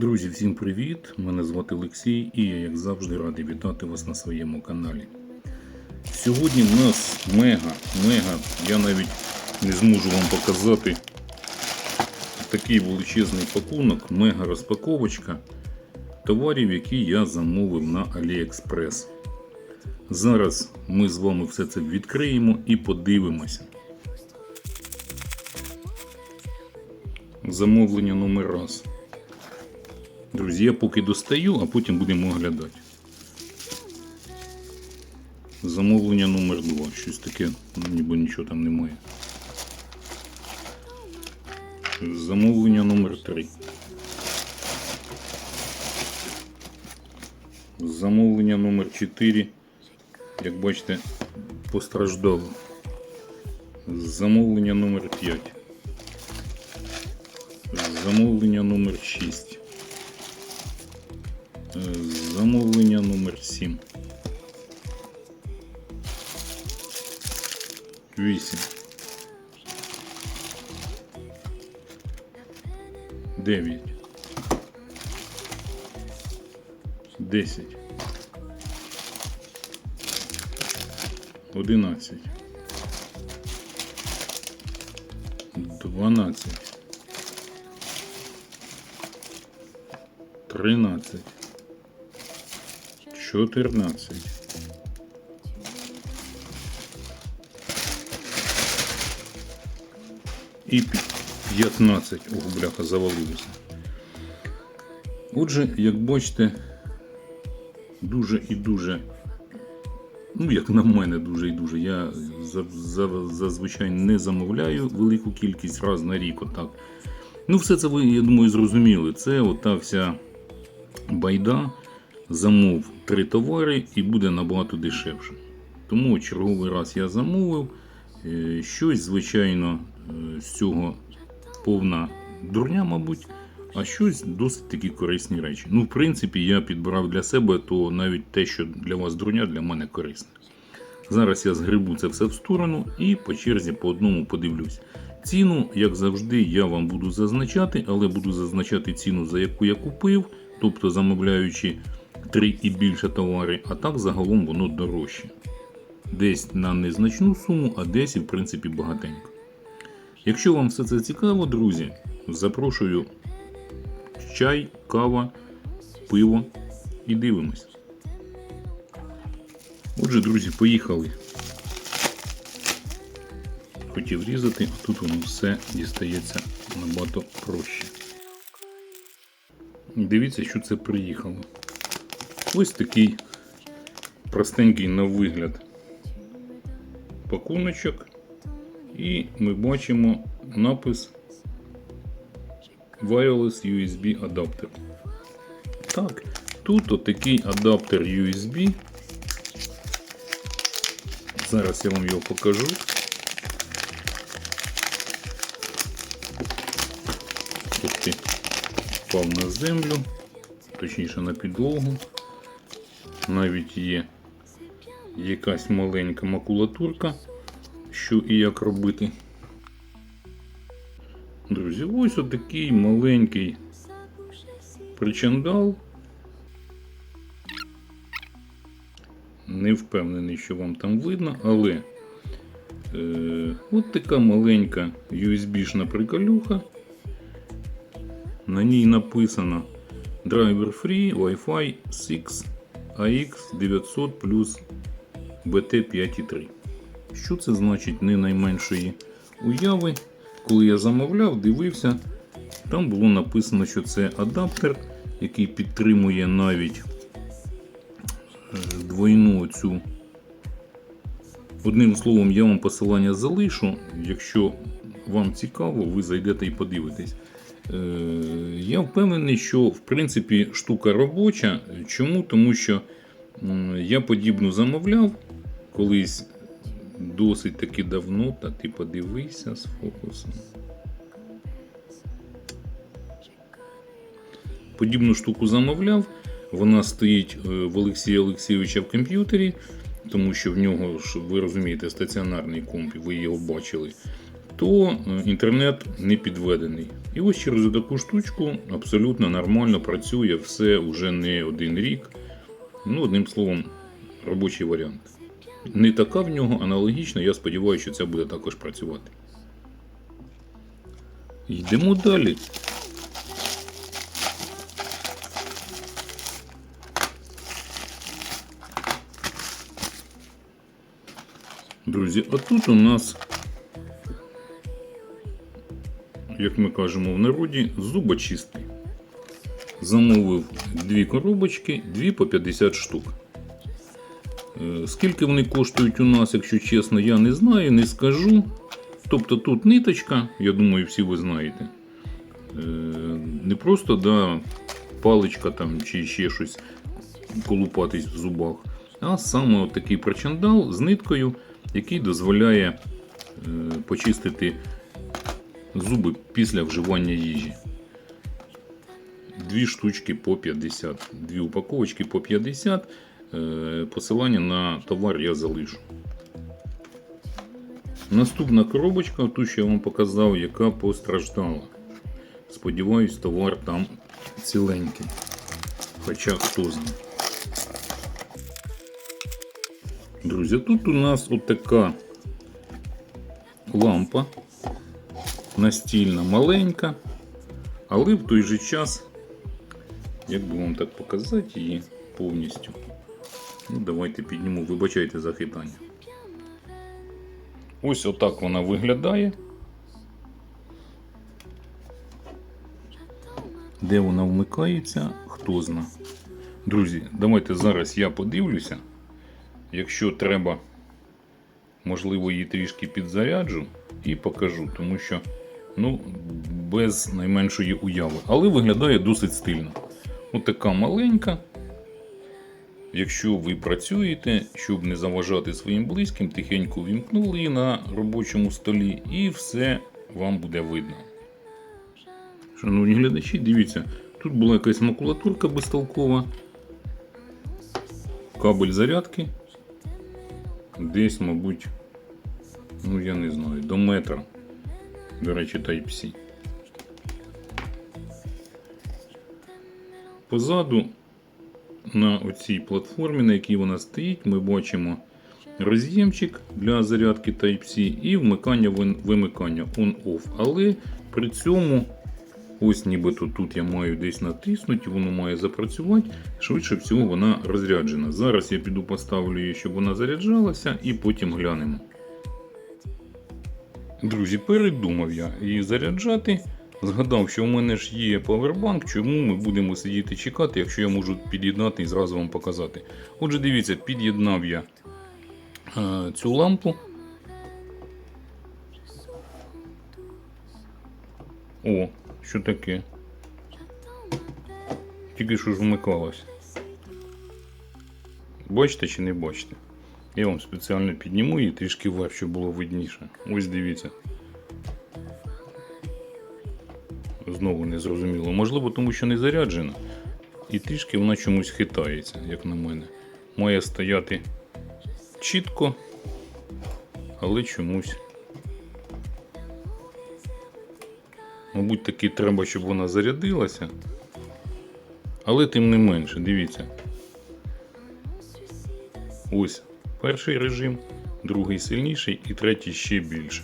Друзі, всім привіт! Мене звати Олексій і я, як завжди, радий вітати вас на своєму каналі. Сьогодні в нас мега, мега, я навіть не зможу вам показати такий величезний пакунок, мега розпаковочка товарів, які я замовив на AliExpress. Зараз ми з вами все це відкриємо і подивимося. Замовлення номер раз. Друзі, я поки достаю, а потім будемо оглядати. Замовлення номер 2 Щось таке, ну, ніби нічого там немає. Замовлення номер 3 Замовлення номер 4 Як бачите, постраждало. Замовлення номер 5 Замовлення номер 6 Е, Замовлення номер 7 8 9 10 11 12 13 14 і 15. Ох, бляха, завалилося. Отже, як бачите, дуже і дуже, ну, як на мене, дуже і дуже. Я за- за- зазвичай не замовляю велику кількість раз на рік. Отак. Ну, все це ви, я думаю, зрозуміли. Це ота вся байда. Замов три товари і буде набагато дешевше. Тому черговий раз я замовив. Е, Щось, звичайно, е, з цього повна дурня, мабуть, а щось досить такі корисні речі. Ну, в принципі, я підбирав для себе, то навіть те, що для вас дурня, для мене корисне. Зараз я згребу це все в сторону і по черзі по одному подивлюсь. Ціну, як завжди, я вам буду зазначати, але буду зазначати ціну, за яку я купив, тобто замовляючи три і більше товари, а так загалом воно дорожче. Десь на незначну суму, а десь в принципі багатенько. Якщо вам все це цікаво, друзі, запрошую чай, кава, пиво і дивимось. Отже, друзі, поїхали. Хотів різати, а тут воно все дістається набагато проще. Дивіться, що це приїхало. Ось такий простенький на вигляд пакуночок. І ми бачимо напис Wireless USB адаптер. Так, тут отакий адаптер USB. Зараз я вам його покажу. Ти, впав на землю, точніше на підлогу. Навіть є якась маленька макулатурка, що і як робити. Друзі, ось отакий маленький причандал. Не впевнений, що вам там видно, але е, от така маленька USB-шна приколюха. На ній написано Driver Free Wi-Fi 6 AX 900 плюс BT 5.3. Що це значить не найменшої уяви? Коли я замовляв, дивився, там було написано, що це адаптер, який підтримує навіть е, двойну цю. Одним словом, я вам посилання залишу. Якщо вам цікаво, ви зайдете і подивитесь. Е, Я впевнений, що в принципі штука робоча. Чому? Тому що я подібну замовляв колись досить таки давно, та ти подивися з фокусом. Подібну штуку замовляв. Вона стоїть е, в Олексія Олексійовича в комп'ютері, тому що в нього ви розумієте стаціонарний комп, ви його бачили. То е, інтернет не підведений. І ось через таку штучку абсолютно нормально працює все вже не один рік. Ну, одним словом, робочий варіант. Не така в нього аналогічна, я сподіваюся, що це буде також працювати. Йдемо далі. Друзі, а тут у нас, як ми кажемо в народі, зубочистий. Замовив дві коробочки, дві по 50 штук. Е, Скільки вони коштують у нас, якщо чесно, я не знаю, не скажу. Тобто тут ниточка, я думаю, всі ви знаєте. Е, Не просто да, паличка там чи ще щось колупатись в зубах, а саме такий причандал з ниткою, який дозволяє е, почистити зуби після вживання їжі. Дві штучки по 50, дві упаковочки по 50. Е, Посилання на товар я залишу. Наступна коробочка, ту, що я вам показав, яка постраждала. Сподіваюсь, товар там ціленький. Хоча хто знає. Друзі, тут у нас отака лампа настільна маленька, але в той же час, як би вам так показати її повністю. Ну, давайте підніму, вибачайте за хитання. Ось отак вона виглядає. Де вона вмикається, хто зна. Друзі, давайте зараз я подивлюся. Якщо треба, можливо, її трішки підзаряджу і покажу, тому що ну, без найменшої уяви. Але виглядає досить стильно. Отака маленька. Якщо ви працюєте, щоб не заважати своїм близьким, тихенько вімкнули її на робочому столі і все вам буде видно. Шановні глядачі, дивіться, тут була якась макулатурка безтолкова, кабель зарядки. Десь, мабуть, ну я не знаю, до метра. До речі, Type-C. Позаду на оцій платформі, на якій вона стоїть, ми бачимо роз'ємчик для зарядки Type-C і вмикання вимикання on-off. Але при цьому, ось нібито тут я маю десь натиснути, воно має запрацювати. Швидше всього вона розряджена. Зараз я піду поставлю її, щоб вона заряджалася, і потім глянемо. Друзі, передумав я її заряджати. Згадав, що в мене ж є павербанк, чому ми будемо сидіти чекати, якщо я можу під'єднати і зразу вам показати. Отже, дивіться, під'єднав я е, цю лампу. О, що таке? Тільки що ж вмикалось. Бачите чи не бачите? Я вам спеціально підніму її трішки щоб було видніше. Ось дивіться. Знову не зрозуміло. Можливо, тому що не заряджена. І трішки вона чомусь хитається, як на мене. Має стояти чітко, але чомусь. Мабуть, таки треба, щоб вона зарядилася. Але тим не менше, дивіться. Ось перший режим, другий сильніший і третій ще більше.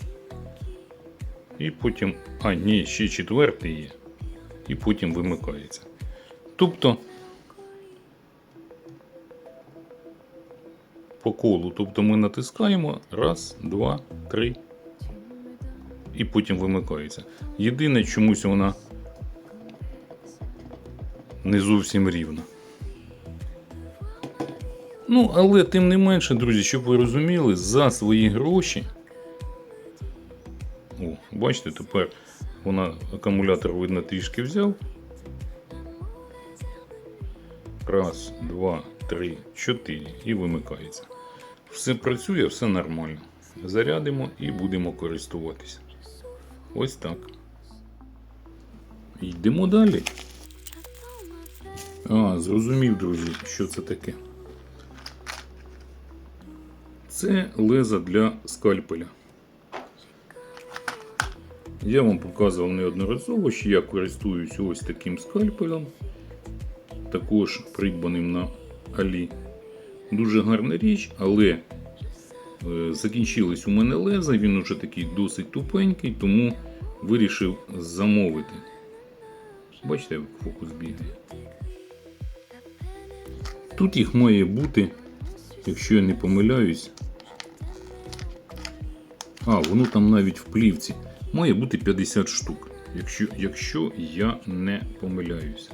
І потім. А, ні, ще четвертий є. І потім вимикається. Тобто. По колу. Тобто ми натискаємо раз, два, три. І потім вимикається. Єдине, чомусь вона не зовсім рівна. Ну, але тим не менше, друзі, щоб ви розуміли, за свої гроші. О, бачите, тепер вона акумулятор, видно, трішки взяв. Раз, два, три, чотири. І вимикається. Все працює, все нормально. Зарядимо і будемо користуватися. Ось так. Йдемо далі. А, зрозумів, друзі, що це таке. Це леза для скальпеля. Я вам показував неодноразово, що я користуюсь ось таким скальпелем, також придбаним на Алі. Дуже гарна річ, але е, закінчились у мене леза, він уже такий досить тупенький, тому вирішив замовити. Бачите, як фокус бігає. Тут їх має бути, якщо я не помиляюсь. А, воно там навіть в плівці. Має бути 50 штук, якщо, якщо я не помиляюся.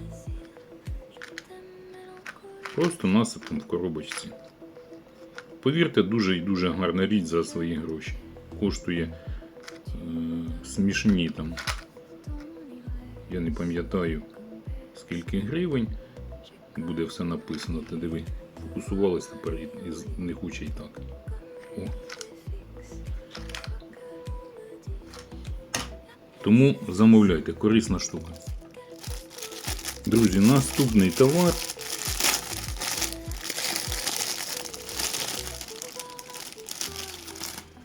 Просто насипом в коробочці. Повірте, дуже і дуже гарна річ за свої гроші. Коштує е, смішні там. Я не пам'ятаю скільки гривень. Буде все написано, ти диви. Фокусувалось тепер і- і з- не хоче так. О. Тому замовляйте, корисна штука. Друзі, наступний товар.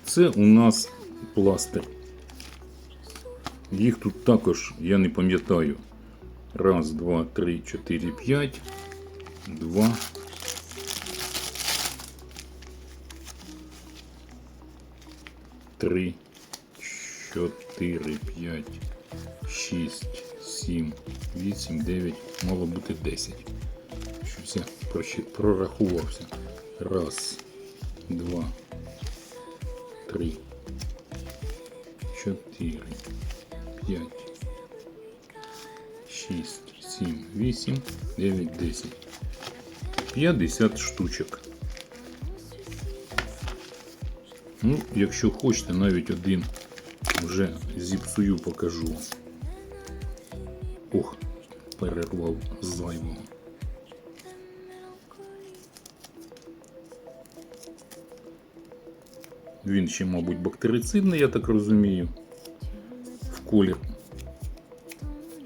Це у нас пластир. Їх тут також, я не пам'ятаю. Раз, два, три, чотири, п'ять. Два. Три, чотири, п'ять, шість, сім, вісім, дев'ять, мало бути десять. Щось я прощи- прорахувався. Раз, два, три, чотири, п'ять, шість, сім, вісім, дев'ять, десять. 50 штучок. Ну, якщо хочете, навіть один вже зіпсую покажу. Ох, перервав зайвого. Він ще, мабуть, бактерицидний, я так розумію. В колір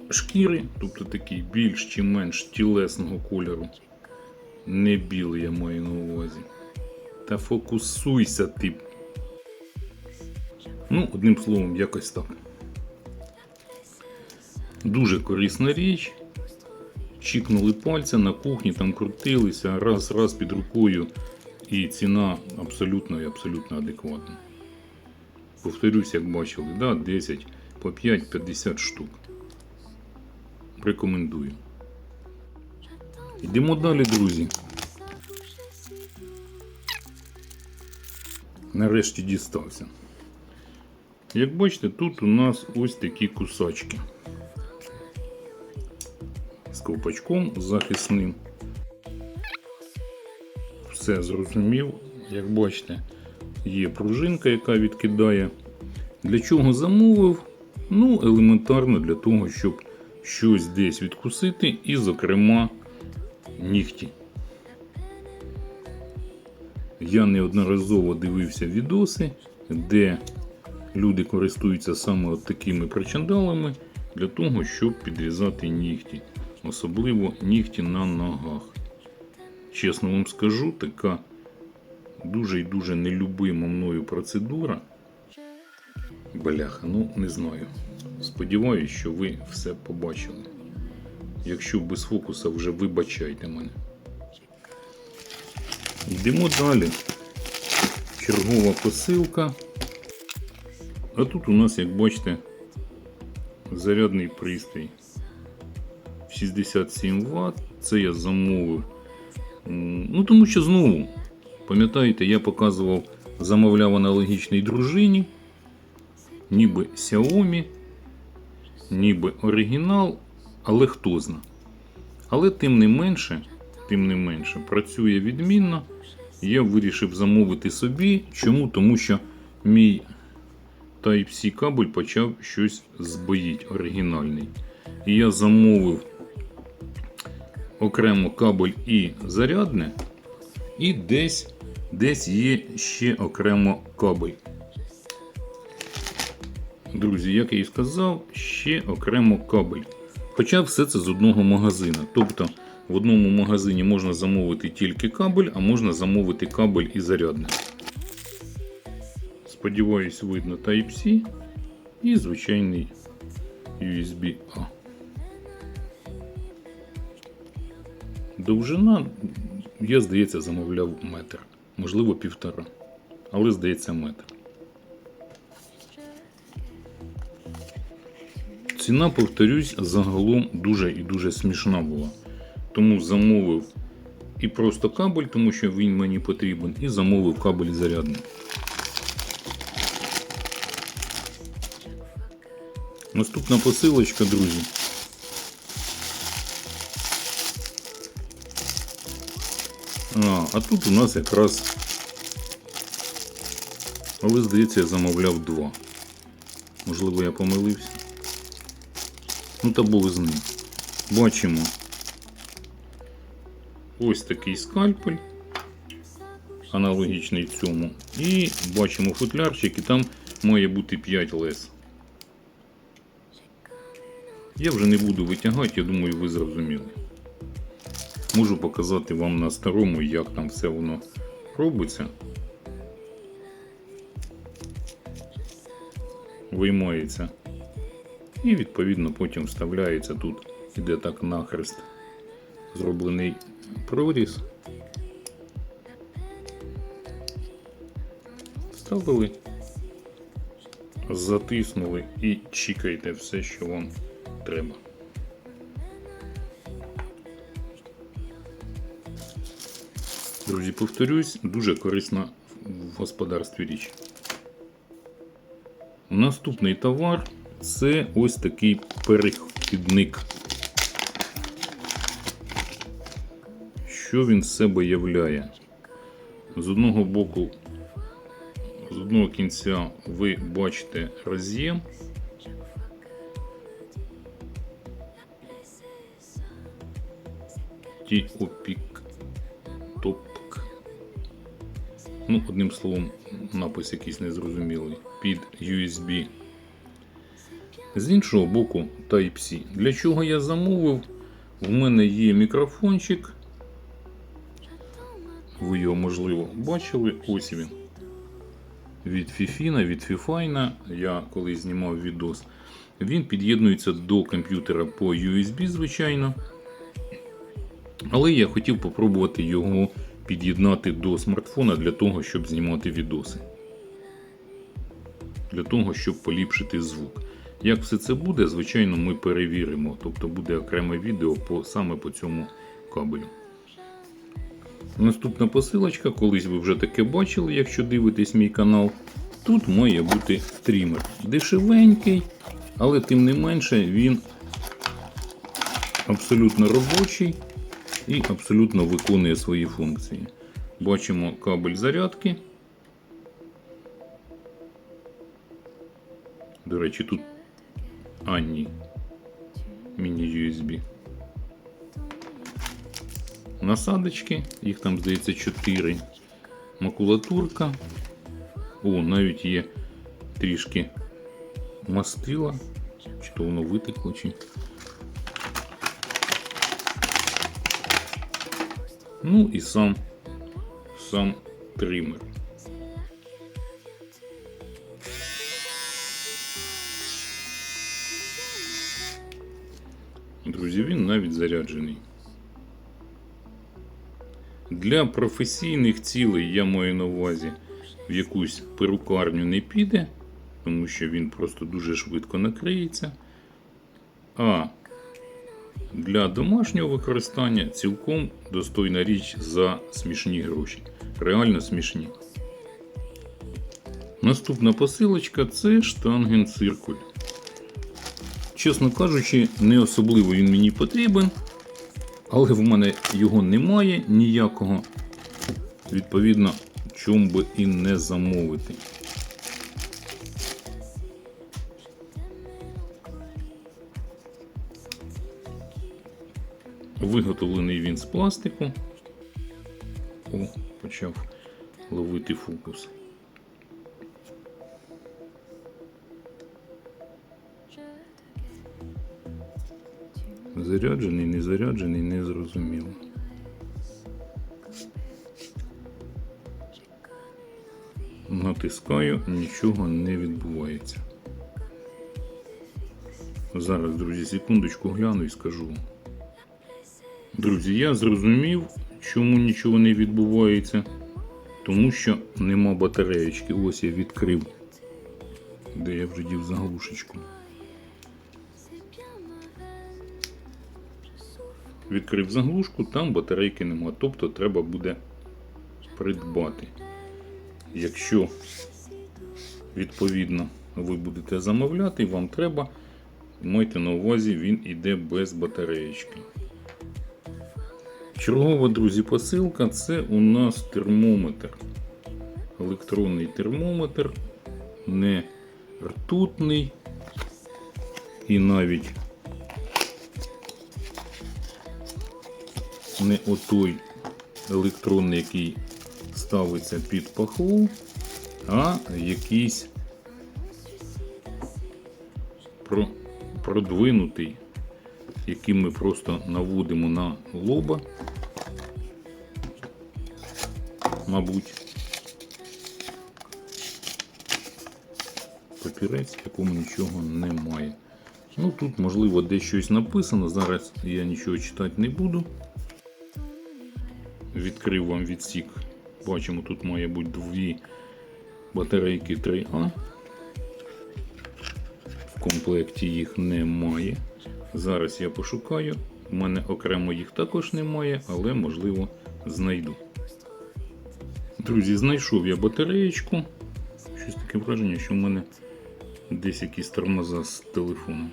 шкіри, тобто такий більш чи менш тілесного кольору. Не білий я маю на увазі. Та фокусуйся, ти. Ну, одним словом, якось так. Дуже корисна річ. Чікнули пальця на кухні, там крутилися, раз, раз під рукою. І ціна абсолютно і абсолютно адекватна. Повторюсь, як бачили, да, 10 по 5-50 штук. Рекомендую. Йдемо далі, друзі. Нарешті дістався. Як бачите, тут у нас ось такі кусачки. З ковпачком захисним. Все зрозумів. Як бачите, є пружинка, яка відкидає. Для чого замовив? Ну, елементарно для того, щоб щось десь відкусити, і, зокрема, нігті. Я неодноразово дивився відоси, де люди користуються саме от такими причандалами для того, щоб підрізати нігті. Особливо нігті на ногах. Чесно вам скажу, така дуже і дуже нелюбима мною процедура. Бляха, ну не знаю. Сподіваюсь, що ви все побачили. Якщо без фокуса вже вибачайте мене. Йдемо далі. Чергова посилка. А тут у нас, як бачите, зарядний пристрій 67 Вт. Це я замовив. Ну, тому що знову, пам'ятаєте, я показував, замовляв аналогічній дружині, ніби Xiaomi, ніби оригінал, але хто зна. Але тим не менше, тим не менше, працює відмінно. Я вирішив замовити собі. Чому? Тому що мій Type-C кабель почав щось збоїть оригінальний. І я замовив окремо кабель і зарядне, і десь, десь є ще окремо кабель. Друзі, як я і сказав, ще окремо кабель. Хоча все це з одного магазина. Тобто в одному магазині можна замовити тільки кабель, а можна замовити кабель і зарядне. Сподіваюсь, видно Type-C. і звичайний USB-A. Довжина, я, здається, замовляв метр, можливо, півтора, але здається метр. Ціна, повторюсь, загалом дуже і дуже смішна була. Тому замовив і просто кабель, тому що він мені потрібен, і замовив кабель зарядний. Наступна посилочка, друзі. А, а тут у нас якраз. Але, здається, я замовляв два. Можливо, я помилився. Ну та Бог з ним. Бачимо. Ось такий скальпель, аналогічний цьому. І бачимо футлярчик, і там має бути 5 лес. Я вже не буду витягати, я думаю, ви зрозуміли. Можу показати вам на старому, як там все воно робиться. Виймається. І відповідно потім вставляється тут, іде так нахрест зроблений проріз. Вставили, затиснули і чікайте все, що вам треба. Друзі, повторюсь, дуже корисна в господарстві річ. Наступний товар це ось такий перехідник. Що він з себе являє? З одного боку, з одного кінця ви бачите роз'єм. Тіопік топк. Ну, одним словом, напис якийсь незрозумілий. Під USB. З іншого боку, Type-C. Для чого я замовив? В мене є мікрофончик. Ви його, можливо, бачили. Ось він. Від Фіфіна, від Фіфайна. Я коли знімав відос. Він під'єднується до комп'ютера по USB, звичайно. Але я хотів попробувати його під'єднати до смартфона для того, щоб знімати відоси. Для того, щоб поліпшити звук. Як все це буде, звичайно, ми перевіримо. Тобто буде окреме відео по, саме по цьому кабелю. Наступна посилочка, колись ви вже таке бачили, якщо дивитесь мій канал. Тут має бути трімер. Дешевенький, але тим не менше він абсолютно робочий і абсолютно виконує свої функції. Бачимо кабель зарядки. До речі, тут а, ні. Міні-USB. Насадочки, їх там, здається, 4. Макулатурка. О, навіть є трішки мастила. Чи то воно витекло, чи. Ну і сам, сам тример. Друзі, він навіть заряджений. Для професійних цілей я маю на увазі в якусь перукарню не піде, тому що він просто дуже швидко накриється. А для домашнього використання цілком достойна річ за смішні гроші. Реально смішні. Наступна посилочка це штангенциркуль. Чесно кажучи, не особливо він мені потрібен, але в мене його немає ніякого. Відповідно, чому би і не замовити. Виготовлений він з пластику. О, почав ловити фокус. Заряджений, не заряджений, не зрозуміло. Натискаю, нічого не відбувається. Зараз, друзі, секундочку гляну і скажу. Друзі, я зрозумів, чому нічого не відбувається. Тому що нема батареєчки. Ось я відкрив. Де я вже дів заглушечку. Відкрив заглушку, там батарейки нема. Тобто треба буде придбати. Якщо відповідно ви будете замовляти, вам треба, майте на увазі, він іде без батареєчки. Чергова, друзі, посилка це у нас термометр. Електронний термометр, не ртутний і навіть не отой електронний, який ставиться під пахву, а якийсь продвинутий, який ми просто наводимо на лоба. Мабуть. Папірець, в якому нічого немає. Ну тут, можливо, десь щось написано. Зараз я нічого читати не буду. Відкрив вам відсік. Бачимо, тут має бути дві батарейки 3А. В комплекті їх немає. Зараз я пошукаю. У мене окремо їх також немає, але можливо знайду. Друзі, знайшов я батареєчку. Щось таке враження, що в мене десь якісь тормоза з телефоном.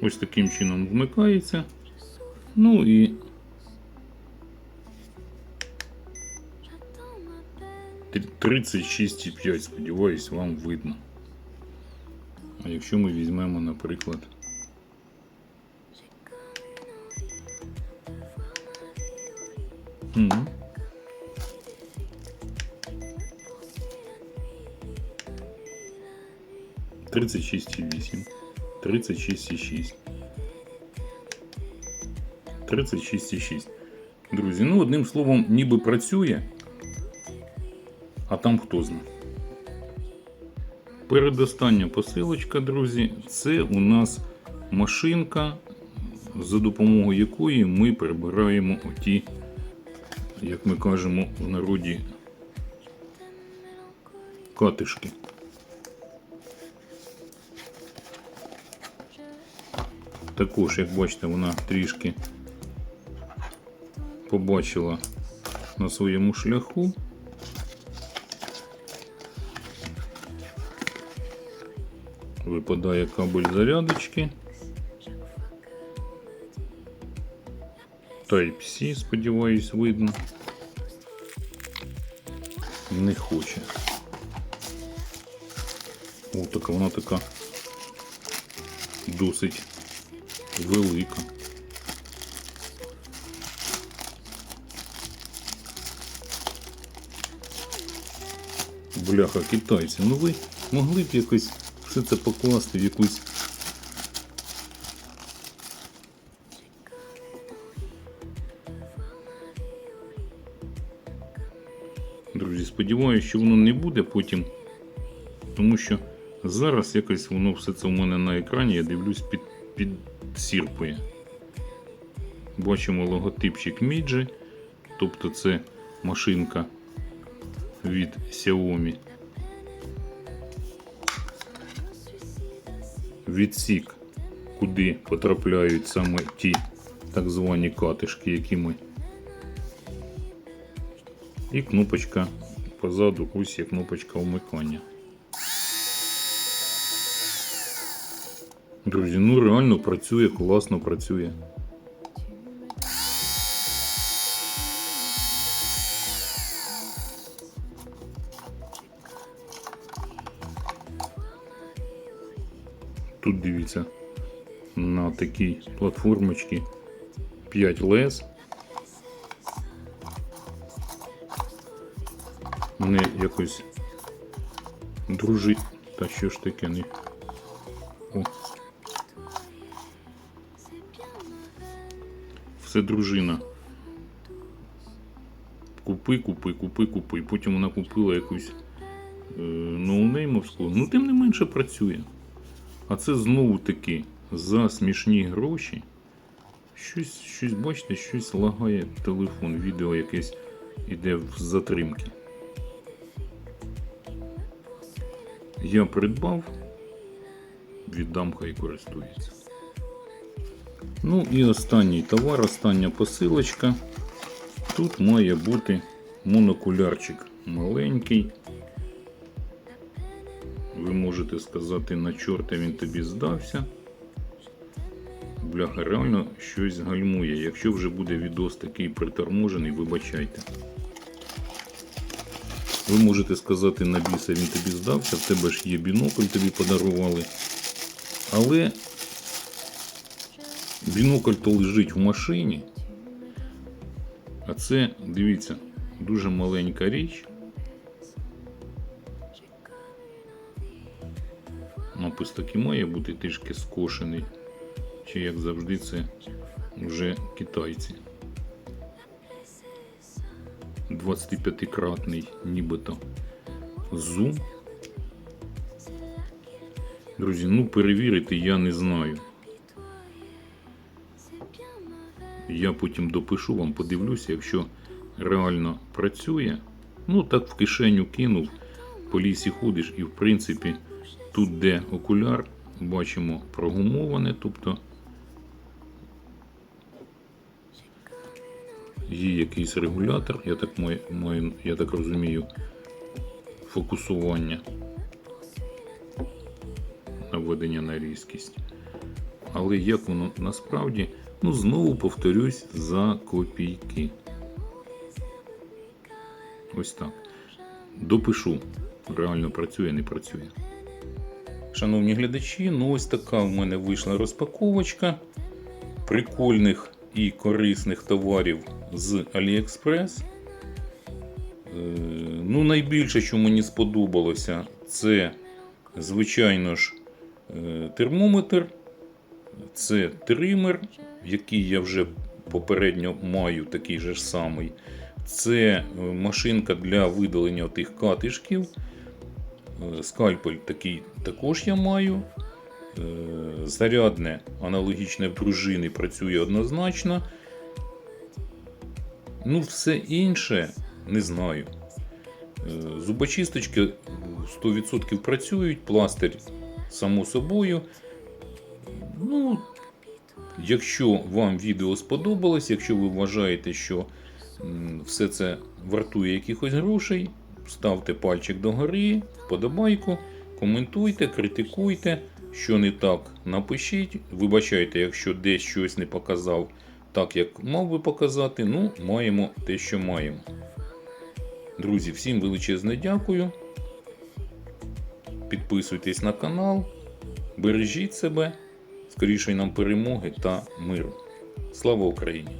Ось таким чином вмикається. Ну і Три- 36,5, сподіваюсь, вам видно. А якщо ми візьмемо, наприклад, Мгм. 36,8, 36,6, 36,6. Друзі, ну одним словом, ніби працює, а там хто знає. Передостання посилочка, друзі, це у нас машинка, за допомогою якої ми прибираємо оті, як ми кажемо в народі, катишки. Також, як бачите, вона трішки побачила на своєму шляху. Випадає кабель зарядочки. Type-C, сподіваюсь, видно. Не хоче. О, така вона така досить велика. Бляха, китайці, ну ви могли б якось все це покласти в якусь. Друзі, сподіваюся, що воно не буде потім, тому що зараз якось воно все це у мене на екрані, я дивлюсь під, підсірпує. Бачимо логотипчик Midge, тобто це машинка від Xiaomi. Відсік, куди потрапляють саме ті так звані катишки, які ми. І кнопочка позаду, ось є кнопочка вмикання. Друзі, ну реально працює, класно працює. Тут дивіться на такій платформочці 5 лез. Мене якось дружить. Та що ж таке не. Все дружина. Купи, купи, купи, купи. Потім вона купила якусь е, ноунеймовську. Ну, тим не менше працює. А це знову таки за смішні гроші. Щось, щось, бачите, щось лагає телефон, відео якесь іде в затримки. Я придбав, віддам хай користується. Ну і останній товар, остання посилочка. Тут має бути монокулярчик маленький. Ви можете сказати, на чорта він тобі здався. Бляха, реально щось гальмує. Якщо вже буде відос такий приторможений, вибачайте. Ви можете сказати, на біса він тобі здався, в тебе ж є бінокль, тобі подарували. Але бінокль то лежить в машині. А це, дивіться, дуже маленька річ. Напис таки має бути трішки скошений. Чи як завжди це вже китайці. 25-кратний нібито зум. Друзі, ну перевірити я не знаю. Я потім допишу вам, подивлюся, якщо реально працює. Ну так в кишеню кинув, по лісі ходиш і в принципі тут де окуляр, бачимо прогумоване, тобто є якийсь регулятор, я так маю, я так розумію, фокусування наведення на різкість. Але як воно насправді, ну знову повторюсь за копійки. Ось так. Допишу. Реально працює, не працює. Шановні глядачі, ну ось така в мене вийшла розпаковочка прикольних і корисних товарів з AliExpress. Е, Ну, найбільше, що мені сподобалося, це, звичайно ж, е, термометр, це тример, який я вже попередньо маю, такий же ж самий. Це е, машинка для видалення тих катишків. Е, Скальпель такий також я маю. Е, Зарядне аналогічне пружини працює однозначно. Ну, все інше не знаю. Зубочисточки 100% працюють, пластир само собою. Ну, якщо вам відео сподобалось, якщо ви вважаєте, що все це вартує якихось грошей, ставте пальчик догори, вподобайку, коментуйте, критикуйте. Що не так, напишіть. Вибачайте, якщо десь щось не показав так, як мав би показати. Ну, маємо те, що маємо. Друзі, всім величезне дякую. Підписуйтесь на канал, бережіть себе, скоріше нам перемоги та миру. Слава Україні!